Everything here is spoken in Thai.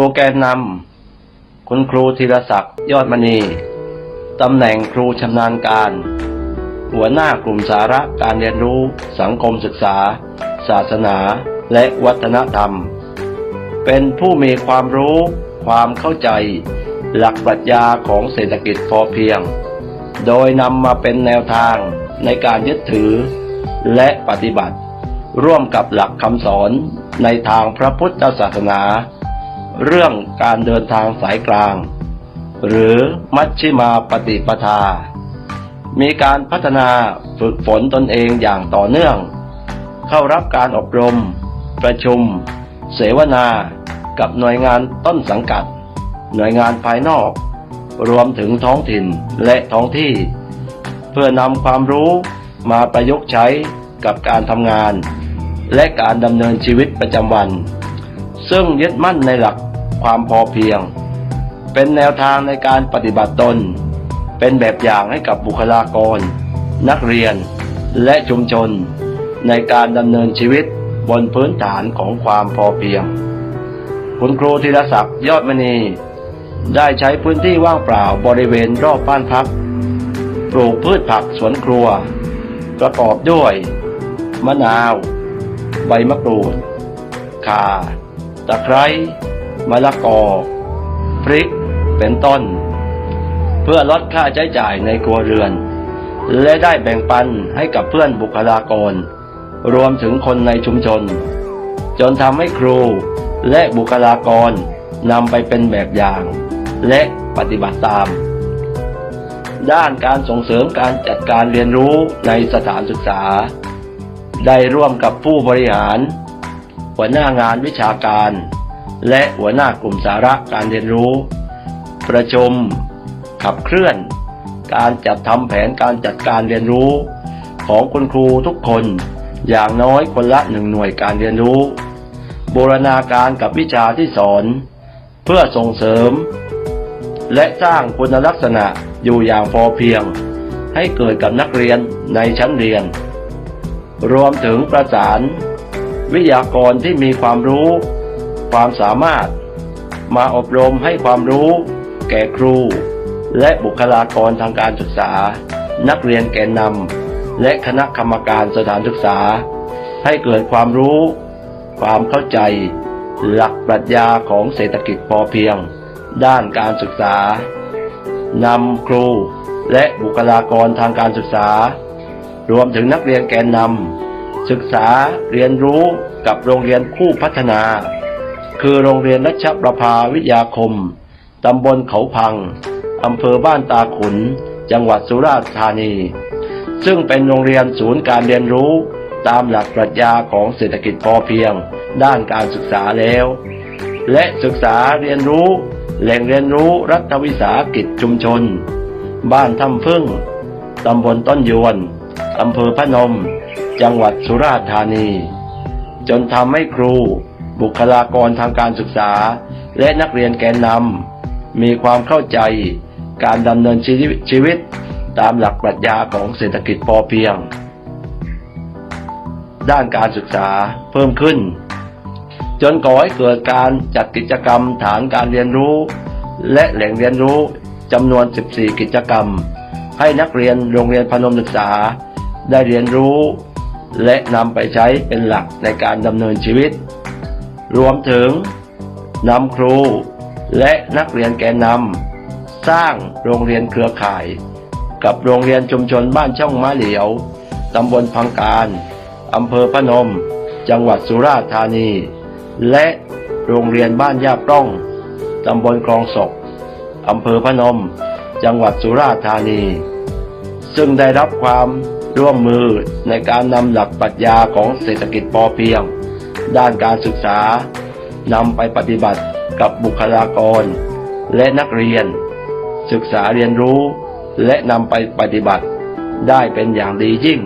ูแกนนำคุณครูธีรศักดิ์ยอดมณีตำแหน่งครูชำนาญการ หัวหน้ากลุ่มสาระการเรียนรู้สังคมศึกษา ศาสนาและวัฒนธรรม เป็นผู้มีความรู้ ความเข้าใจ หลักปรัชญาของเศรษฐกิจพอเพียง โดยนำมาเป็นแนวทางในการยึดถือและปฏิบัติ ร่วมกับหลักคำสอนในทางพระพุทธศาสนา เรื่องการเดินทางสายกลาง หรือมัชชิมาปฏิปทา มีการพัฒนาฝึกฝนตนเองอย่างต่อเนื่อง เข้ารับการอบรม ประชุม เสวนา กับหน่วยงานต้นสังกัด หน่วยงานภายนอก รวมถึงท้องถิ่นและท้องที่ เพื่อนำความรู้มาประยุกต์ใช้กับการทำงาน และการดำเนินชีวิตประจำวัน ซึ่งยึดมั่นในหลัก ความพอเพียง เป็นแนวทางในการปฏิบัติตน เป็นแบบอย่างให้กับบุคลากร นักเรียน และชุมชน ในการดำเนินชีวิตบนพื้นฐานของความพอเพียง คุณครูธีรศักดิ์ยอดมณี ได้ใช้พื้นที่ว่างเปล่าบริเวณรอบบ้านพัก ปลูกพืชผักสวนครัว ประกอบด้วย มะนาว ใบมะกรูดข่าตะไคร้ มะละกอ พริกเป็นต้น เพื่อลดค่าใช้จ่ายในครัวเรือน และได้แบ่งปันให้กับเพื่อนบุคลากร รวมถึงคนในชุมชน จนทำให้ครูและบุคลากรนำไปเป็นแบบอย่าง และปฏิบัติตาม ด้านการส่งเสริมการจัดการเรียนรู้ในสถานศึกษา ได้ร่วมกับผู้บริหาร หัวหน้างานวิชาการ และหัวหน้ากลุ่มสาระการเรียนรู้ ประชุม ขับเคลื่อน การจัดทำแผนการจัดการเรียนรู้ ของคุณครูทุกคน อย่างน้อยคนละหนึ่งหน่วยการเรียนรู้ บูรณาการกับวิชาที่สอน เพื่อส่งเสริม และสร้างคุณลักษณะอยู่อย่างพอเพียง ให้เกิดกับนักเรียนในชั้นเรียน รวมถึงประสาน วิทยากรที่มีความรู้ ความสามารถ มาอบรมให้ความรู้ แก่ครู และบุคลากรทางการศึกษา นักเรียนแกนนำและคณะกรรมการสถานศึกษา ให้เกิดความรู้ ความเข้าใจ หลักปรัชญาของเศรษฐกิจพอเพียง ด้านการศึกษานำครูและบุคลากรทางการศึกษา รวมถึงนักเรียนแกนนำศึกษาเรียนรู้กับโรงเรียนคู่พัฒนา คือโรงเรียนรัชประภาวิทยาคม ตำบลเขาพัง อำเภอบ้านตาขุน จังหวัดสุราษฎร์ธานี ซึ่งเป็นโรงเรียนศูนย์การเรียนรู้ตามหลักปรัชญาของเศรษฐกิจพอเพียง ด้านการศึกษาแล้ว และศึกษาเรียนรู้ แหล่งเรียนรู้รัฐวิสาหกิจชุมชน บ้านถ้ำพึ่ง ตำบลต้นยวน อำเภอพนม จังหวัดสุราษฎร์ธานี จนทำให้ครู บุคลากรทางการศึกษา และนักเรียนแกนนำมีความเข้าใจการดำเนินชีวิตชวตตามหลักปรัชญาของเศรษฐกิจพอเพียง ด้านการศึกษาเพิ่มขึ้น จนก่อให้เกิดการจัดกิจกรรมฐานการเรียนรู้ และแหล่งเรียนรู้จำนวน 14 กิจกรรม ให้นักเรียนโรงเรียนพนมศึกษา ได้เรียนรู้ และนำไปใช้เป็นหลักในการดำเนินชีวิต รวมถึงนำครู และนักเรียนแกนนำสร้างโรงเรียนเครือข่าย กับโรงเรียนชุมชนบ้านช่องมะเหลียวตำบลพังการอำเภอพนม จังหวัดสุราษฎร์ธานี และโรงเรียนบ้านย่าปล้องตำบลคลองศกอำเภอพนม จังหวัดสุราษฎร์ธานี ซึ่งได้รับความร่วมมือในการนำหลักปรัชญาของเศรษฐกิจพอเพียง ด้านการศึกษานำไปปฏิบัติกับบุคลากร และนักเรียน ศึกษาเรียนรู้ และนำไปปฏิบัติได้เป็นอย่างดียิ่ง